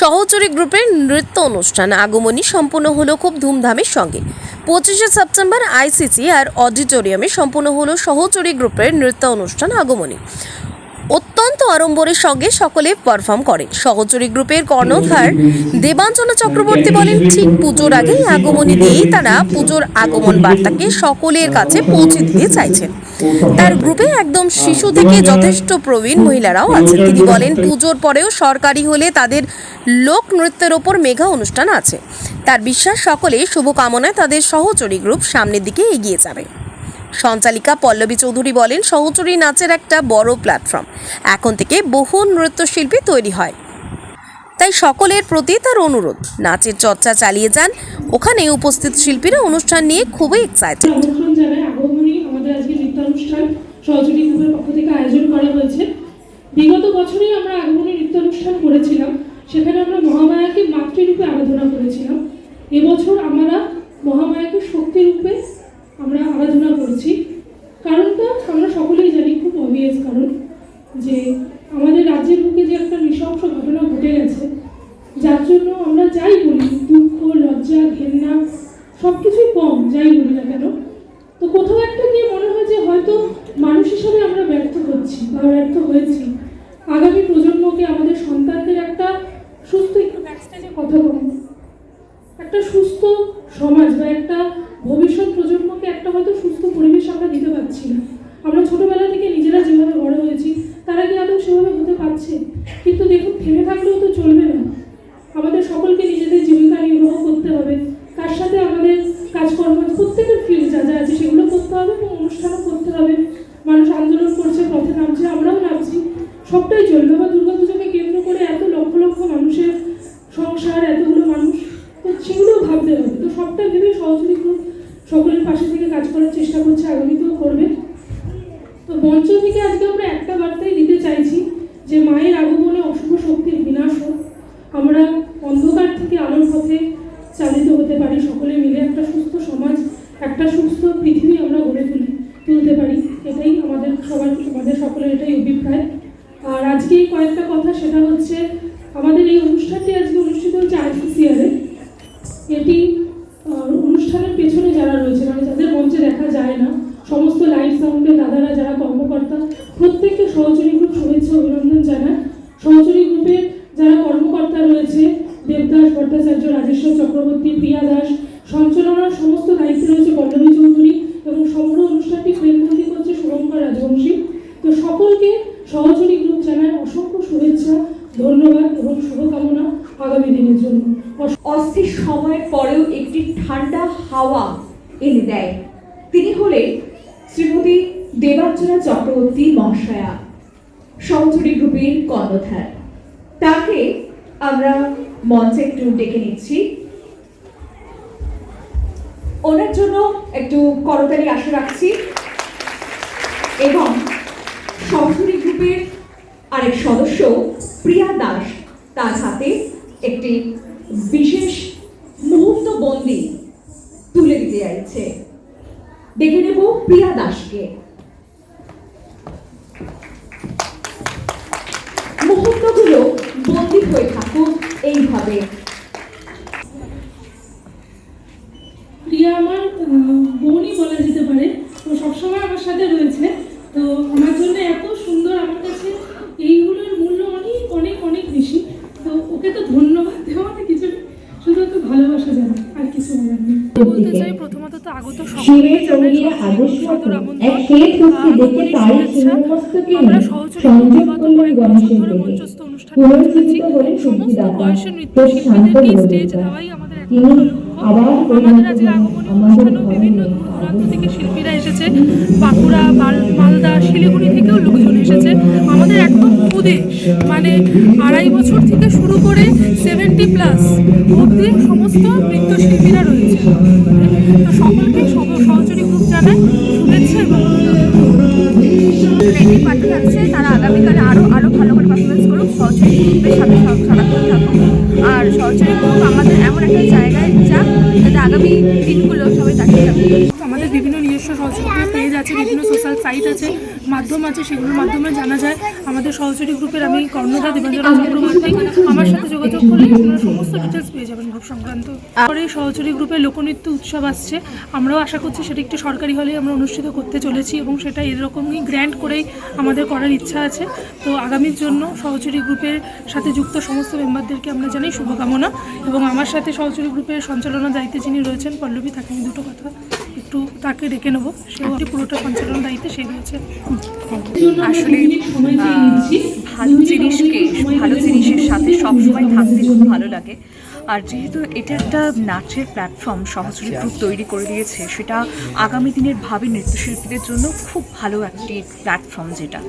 সহচরী গ্রুপের নৃত্য অনুষ্ঠান আগমনী সম্পূর্ণ হলো খুব ধুমধামের সঙ্গে। পঁচিশে সেপ্টেম্বর আইসিসি আর অডিটোরিয়ামে সম্পূর্ণ হলো সহচরী গ্রুপের নৃত্য অনুষ্ঠান আগমনী। অত্যন্ত আড়ম্বরের সঙ্গে সকলে পারফর্ম করে। সহচরী গ্রুপের কর্ণধার দেবাঞ্জনা চক্রবর্তী বলেন, ঠিক পুজোর আগেই আগমনী দিয়েই তারা পুজোর আগমন বার্তাকে সকলের কাছে পৌঁছে দিতে চাইছেন। তার গ্রুপে একদম শিশু থেকে যথেষ্ট প্রবীণ মহিলারাও আছেন। তিনি বলেন, পুজোর পরেও সরকারি হলে তাদের লোক নৃত্যের ওপর মেঘা অনুষ্ঠান আছে। তার বিশ্বাস, সকলে শুভকামনায় তাদের সহচরী গ্রুপ সামনের দিকে এগিয়ে যাবে। সঞ্চালিকা পল্লবী চৌধুরী বলেন, সহচরী নাচের একটা বড় প্ল্যাটফর্ম। এখন থেকে বহু নৃত্যশিল্পী তৈরি হয়। তাই সকলের প্রতি তার অনুরোধ, নাচের চর্চা চালিয়ে যান। ওখানে উপস্থিত শিল্পীরা অনুষ্ঠান নিয়ে খুবই এক্সাইটেড সহযোগী গ্রুপের পক্ষ থেকে আয়োজন করা হয়েছে। বিগত আমরা আগমনী নৃত্যানুষ্ঠান করেছিলাম। সেখানে আমরা মহামায়াকে মাতৃরূপে আরাধনা করেছিলাম। এবছর আমরা মহামায়াকে শক্তিরূপে আমরা আরাধনা করছি কারণটা আমরা সকলেই জানি খুব অবভিয়াস কারণ যে আমাদের রাজ্যের বুকে যে একটা নৃশংস ঘটনা ঘটে গেছে যার জন্য আমরা যাই বলি দুঃখ লজ্জা ঘেন্না সব কিছুই কম, যাই বলি না কেন। তো কোথাও একটা গিয়ে মনে হয় যে হয়তো মানুষ হিসাবে আমরা ব্যর্থ হচ্ছি বা ব্যর্থ হয়েছি। আগামী প্রজন্মকে আমাদের সন্তানদের একটা সুস্থ একটু ব্যাকস্টেজে কথা বলব একটা সুস্থ সমাজ বা একটা ভবিষ্যৎ প্রজন্মকে একটা হয়তো সুস্থ পরিবেশ আমরা দিতে পারছি না। আমরা ছোটবেলা থেকে নিজেরা যেভাবে বড় হয়েছি তারা কি আদৌ সেভাবে হতে পারছে কিন্তু দেখুন থেমে থাকলেও তো চলবে না আমাদের সকলকে নিজেদের জীবিকা নির্বাহ করতে হবে তার সাথে আমাদের কাজকর্ম প্রত্যেকের ফিল্ড যা যা আছে সেগুলো করতে হবে এবং অনুষ্ঠানও করতে হবে মানুষ আন্দোলন করছে পথে নামছে আমরাও নামছি সবটাই চলবে বা দুর্গাপুজোকে কেন্দ্র করে এত লক্ষ লক্ষ মানুষের সংসার, এতগুলো মানুষ, তো সেগুলোও ভাবতে হবে। তো সবটা ভেবে সহযোগী গ্রুপ সকলের পাশে থেকে কাজ করার চেষ্টা করছে, আগামীতেও করবে। তো মঞ্চ থেকে আজকে আমরা একটা বার্তাই দিতে চাইছি যে মায়ের আগমনে অশুভ শক্তির বিনাশ হোক। আমরা অন্ধকার থেকে আলোর পথে চালিত হতে পারি, সকলে মিলে একটা সুস্থ সমাজ, একটা সুস্থ পৃথিবী আমরা গড়ে তুলি তুলতে পারি। এটাই আমাদের সবার আমাদের সকলের এটাই অভিপ্রায়। আর আজকে কয়েকটা কথা, সেটা হচ্ছে আমাদের এই অনুষ্ঠানটি আজকে অনুষ্ঠিত হচ্ছে আইসিসিআরে এটি অনুষ্ঠানের পেছনে যারা রয়েছে মানে যাদের মঞ্চে দেখা যায় না। সমস্ত লাইট সাউন্ডে দাদারা যারা কর্মকর্তা, প্রত্যেককে সহচরী গ্রুপ শুভেচ্ছা, অভিনন্দন জানায় সহচরী গ্রুপের যারা কর্মকর্তা রয়েছে, দেবদাস, ভট্টাচার্য, রাজেশ্বর চক্রবর্তী, প্রিয়া দাস, সঞ্চালনার সমস্ত দায়িত্বে রয়েছে পল্লবী চৌধুরী এবং সমগ্র অনুষ্ঠানটি ফ্রেমবন্দি করছে শুভঙ্কর রাজবংশী। তো সকলকে সহচরী গ্রুপ জানায় অসংখ্য শুভেচ্ছা ধন্যবাদ এবং শুভকামনা আগামী দিনের জন্য অস- অস্থির সময়ের পরেও একটি ঠান্ডা হাওয়া এনে দেয়। তিনি হলেন শ্রীমতী দেবাঞ্জনা চক্রবর্তী মহাশয়া সহচরী গ্রুপের কর্ণধার। তাকে আমরা মঞ্চে একটু ডেকে নিচ্ছি। ওনার জন্য একটু করতালি আশা রাখছি। এবং সহচরী গ্রুপের আরেক সদস্য, প্রিয়া দাস, তার হাতে একটি বিশেষ বন্দি তুলে দিতে যাচ্ছে ডেকে নেব প্রিয়া দাসকে। মুহূর্তগুলো বন্দি হয়ে থাকুক এইভাবে। প্রিয়া আমার আহ, বোনই বলা যেতে পারে তো সবসময় আমার সাথে রয়েছে তো আমার জন্য এত সুন্দর আমার কাছে এইগুলোর মূল্য অনেক অনেক অনেক বেশি তো ওকে তো ধন্যবাদ দেওয়াতে কিছু নেই, শুধু একটু ভালোবাসা জানা আর কিছু বলার নেই বলতে চাই প্রথমত তো আগত থেকে শিল্পীরা এসেছে। বাঁকুড়া মালদা, শিলিগুড়ি থেকেও লোকজন এসেছে। আমাদের একদম খুদে। মানে আড়াই বছর থেকে শুরু করে সেভেন্টি প্লাস অবধি সমস্ত নৃত্যশিল্পীরা আমাদের বিভিন্ন নিজস্ব সহযোগিতা পেজ আছে, বিভিন্ন সোশ্যাল সাইট আছে, মাধ্যম আছে, সেগুলোর মাধ্যমে জানা যায়। আমাদের সহচরী গ্রুপের আমি কর্ণদা দেবাঞ্জনা চক্রবর্তী, আমার সাথে যোগাযোগ করলে আপনারা সমস্ত ডিটেলস পেয়ে যাবেন গ্রুপ সংক্রান্ত। পরে সহচরী গ্রুপে লোকনৃত্য উৎসব আসছে। আমরাও আশা করছি সেটা একটু সরকারি হলে আমরা অনুষ্ঠিত করতে চলেছি এবং সেটা এরকমই গ্র্যান্ড করেই আমাদের করার ইচ্ছা আছে। তো আগামীর জন্য সহচরী গ্রুপের সাথে যুক্ত সমস্ত মেম্বারদেরকে আমরা জানাই শুভকামনা এবং আমার সাথে সহচরী গ্রুপের সঞ্চালনার দায়িত্বে যিনি রয়েছেন, পল্লবী তাকে আমি দুটো কথা। একটু তাকে ডেকে নেব। সেও পুরোটা সঞ্চালন দায়িত্বে সে রয়েছে আসলে ভালো জিনিসকে, ভালো জিনিসের সাথে সবসময় থাকতে খুব ভালো লাগে। আর যেহেতু এটা একটা নাচের প্ল্যাটফর্ম সহজরে গ্রুপ তৈরি করে দিয়েছে, সেটা আগামী দিনের ভাবি নৃত্যশিল্পীদের জন্য খুব ভালো একটি প্ল্যাটফর্ম যেটা।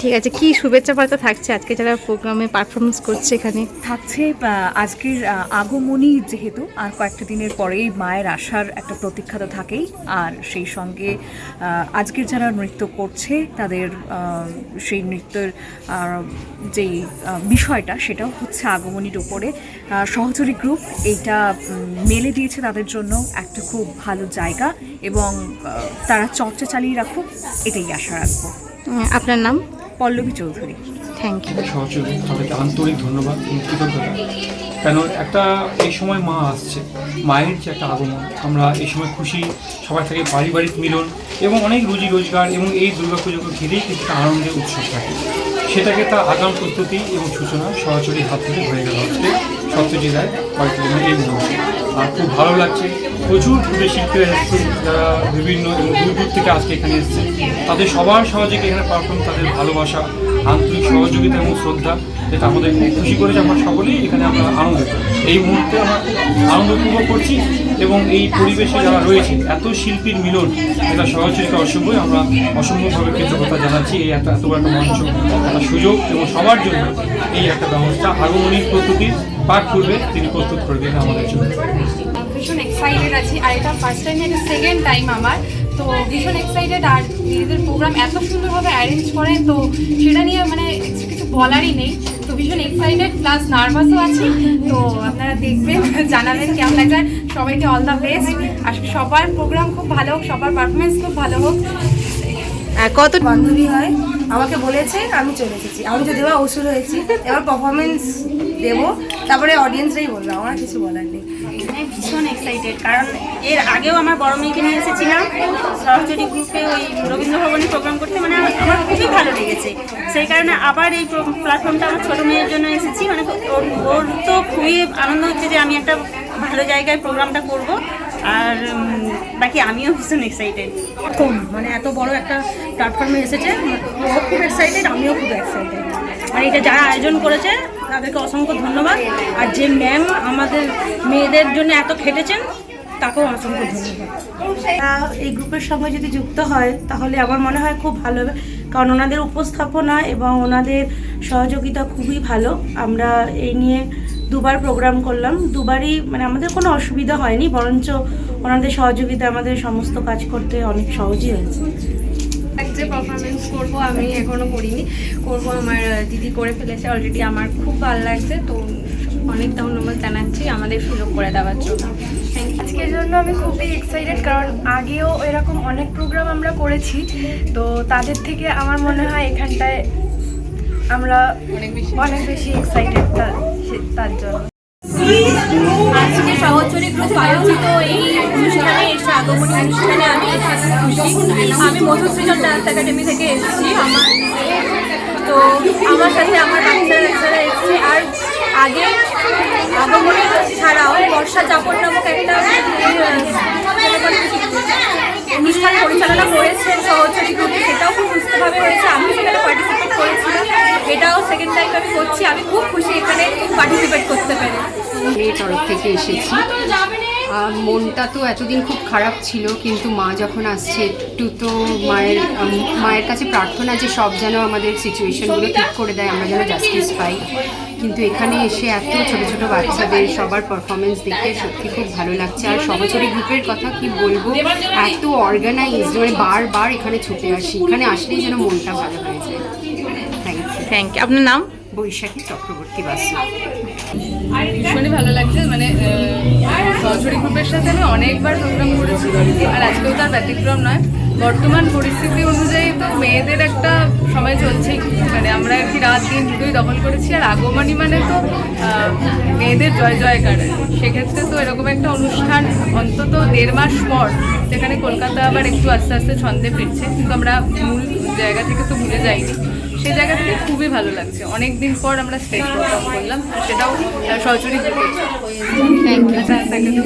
ঠিক আছে কি শুভেচ্ছা বার্তা থাকছে আজকে যারা প্রোগ্রামে পারফরমেন্স করছে এখানে? থাকছে আজকের আগমনী যেহেতু আর কয়েকটা দিনের পরেই মায়ের আসার একটা প্রতীক্ষা তো থাকেই। আর সেই সঙ্গে আজকের যারা নৃত্য করছে তাদের সেই নৃত্যের যেই বিষয়টা সেটাও হচ্ছে আগমনীর আহ, সহচরী গ্রুপ এইটা মেলে দিয়েছে তাদের জন্য একটা খুব ভালো জায়গা এবং তারা চর্চা চালিয়ে রাখুক এটাই আশা রাখব। আপনার নাম? পল্লবী চৌধুরী। থ্যাংক ইউ সহযোগী তাদেরকে আন্তরিক ধন্যবাদ কৃতজ্ঞতা। কেন একটা এই সময় মা আসছে মায়ের যে একটা আগমন আমরা এই সময় খুশি সবার থেকে পারিবারিক মিলন এবং অনেক রুজি রোজগার এবং এই দুর্গাপুজোকে ঘিরেই কিন্তু আনন্দের উৎসব থাকে। সেটাকে তার আগাম প্রস্তুতি এবং সূচনা সরাসরি হাত থেকে হয়ে গেল হচ্ছে সত্যজিৎ রায় কয়েকটি দিনের এই মুহূর্তে আর খুব ভালো লাগছে। প্রচুর শিল্পীরা এসেছে, যারা বিভিন্ন এবং দূর দূর থেকে আজকে এখানে এসেছে। তাদের সবার সহযোগে এখানে পারফর্ম, তাদের ভালোবাসা, আন্তরিক সহযোগিতা এবং শ্রদ্ধা। যেটা আমাদের খুশি করেছে আমরা সকলেই এখানে আমরা আনন্দিত। এই মুহূর্তে আমরা আনন্দ উপভোগ করছি এবং এই পরিবেশে যারা রয়েছে, এত শিল্পীর মিলন, এটা সহচরিত অসম্ভব আমরা অসম্ভবভাবে কৃতজ্ঞতা জানাচ্ছি এই একটা এত একটা মঞ্চ, একটা সুযোগ এবং সবার জন্য এই একটা ব্যবস্থা, আগমনীর প্রস্তুতির পাঠ পূর্বে তিনি প্রস্তুত করে দিলেন আমাদের জন্য। ভীষণ এক্সাইটেড আছি, আর এটা ফার্স্ট টাইম এটা সেকেন্ড টাইম আমার। তো ভীষণ এক্সাইটেড আর নিজেদের প্রোগ্রাম এত সুন্দরভাবে অ্যারেঞ্জ করে তো সেটা নিয়ে মানে কিছু বলারই নেই। ভীষণ এক্সাইটেড প্লাস নার্ভাসও আছি। তো আপনারা দেখবেন জানাবেন কেমন লাগছে। আর সবাইকে অল দ্য বেস্ট আর সবার প্রোগ্রাম খুব ভালো হোক সবার পারফরমেন্স খুব ভালো হোক। কত বান্ধবী হয় আমাকে বলেছে আমি চলে এসেছি। আমি তো দেওয়া অসুর হয়েছি এবার পারফরমেন্স দেবো। তারপরে অডিয়েন্সরাই বলল আমার কিছু বলার নেই। আমি ভীষণ এক্সাইটেড কারণ এর আগেও আমার বড় মেয়েকে নিয়ে এসেছিলাম। সরস্বতী গ্রুপে ওই রবীন্দ্র ভবনে প্রোগ্রাম করতে মানে আমার খুবই ভালো লেগেছে। সেই কারণে আবার এই প্ল্যাটফর্মটা আমার ছোটো মেয়ের জন্য এসেছি। মানে ওর তো খুবই আনন্দ হচ্ছে যে আমি একটা ভালো জায়গায় প্রোগ্রামটা করব। আর বাকি আমিও ভীষণ এক্সাইটেড প্রথম মানে এত বড় একটা প্ল্যাটফর্মে এসেছে ও খুব এক্সাইটেড আমিও খুব এক্সাইটেড মানে এটা যারা আয়োজন করেছে, তাদেরকে অসংখ্য ধন্যবাদ। আর যে ম্যাম আমাদের মেয়েদের জন্য এত খেটেছেন, তাকেও অসংখ্য ধন্যবাদ। এই গ্রুপের সঙ্গে যদি যুক্ত হয়, তাহলে আমার মনে হয় খুব ভালো হবে। কারণ ওনাদের উপস্থাপনা এবং ওনাদের সহযোগিতা খুবই ভালো। আমরা এই নিয়ে দুবার প্রোগ্রাম করলাম। দুবারই মানে আমাদের কোনো অসুবিধা হয়নি, বরঞ্চ ওনাদের সহযোগিতা আমাদের সমস্ত কাজ করতে অনেক সহজই হয়েছে। যে পারফরমেন্স করব আমি এখনও করিনি। করব আমার দিদি করে ফেলেছে অলরেডি আমার খুব ভালো লাগছে। তো অনেক ধন্যবাদ জানাচ্ছি আমাদের সুযোগ করে দেওয়ার জন্য। আজকের জন্য আমি খুবই এক্সাইটেড কারণ আগেও এরকম অনেক প্রোগ্রাম আমরা করেছি। তো তাদের থেকে আমার মনে হয় এখানটায় আমরা অনেক বেশি। এক্সাইটেড তার জন্য। আজকে সহচরী গ্রুপ আয়োজিত এই অনুষ্ঠানে এসে আগমনী অনুষ্ঠানে আমি খুশি। আমি মধুসৃজন ডান্স একাডেমি থেকে এসেছি, আমার তো আমার সাথে আমার বাচ্চারা বাচ্চারা এসেছে। আর আগে আগমনী ছাড়াও বর্ষা চাপড় নামক একটা অনুষ্ঠান পরিচালনা করেছেন সহচরী গ্রুপে সেটাও খুব সুস্থভাবে হয়েছে আমি সেখানে পার্টিসিপেট করেছিলাম এটাও সেকেন্ড টাইম আমি করছি আমি খুব খুশি এখানে পার্টিসিপেট করতে পেরে থেকে এসেছি। আর মনটা তো এতদিন খুব খারাপ ছিল, কিন্তু মা যখন আসছে একটু তো মায়ের মায়ের কাছে প্রার্থনা যে সব যেন আমাদের সিচুয়েশনগুলো ঠিক করে দেয়, আমরা যেন জাস্টিস পাই। কিন্তু এখানে এসে এত ছোট ছোট বাচ্চাদের সবার পারফরমেন্স দেখে সত্যি খুব ভালো লাগছে। আর সহচরী গ্রুপের কথা কি বলব, এত অর্গানাইজ মানে বারবার এখানে ছুটে আসি। এখানে আসলেই যেন মনটা ভালো হয়ে যায়। থ্যাংক ইউ থ্যাংক ইউ আপনার নাম? বৈশাখী চক্রবর্তী বাসু ভীষণই ভালো লাগছে মানে সহচরী গ্রুপের সাথে আমি অনেকবার প্রোগ্রাম করেছি, আর আজকেও তার ব্যতিক্রম নয়। বর্তমান পরিস্থিতি অনুযায়ী তো মেয়েদের একটা সময় চলছেই মানে আমরা আর কি রাত দিন দুটোই দখল করেছি, আর আগমনী মানে তো মেয়েদের জয় জয়কার। সেক্ষেত্রে তো এরকম একটা অনুষ্ঠান অন্তত দেড় মাস পর যেখানে কলকাতা আবার একটু আস্তে আস্তে ছন্দে ফিরছে, কিন্তু আমরা মূল জায়গা থেকে তো ভুলে যাইনি। সেই জায়গা থেকে খুবই ভালো লাগছে। অনেক দিন পর আমরা স্টেজ প্রোগ্রাম করলাম সেটাও সহচরী থ্যাংক ইউ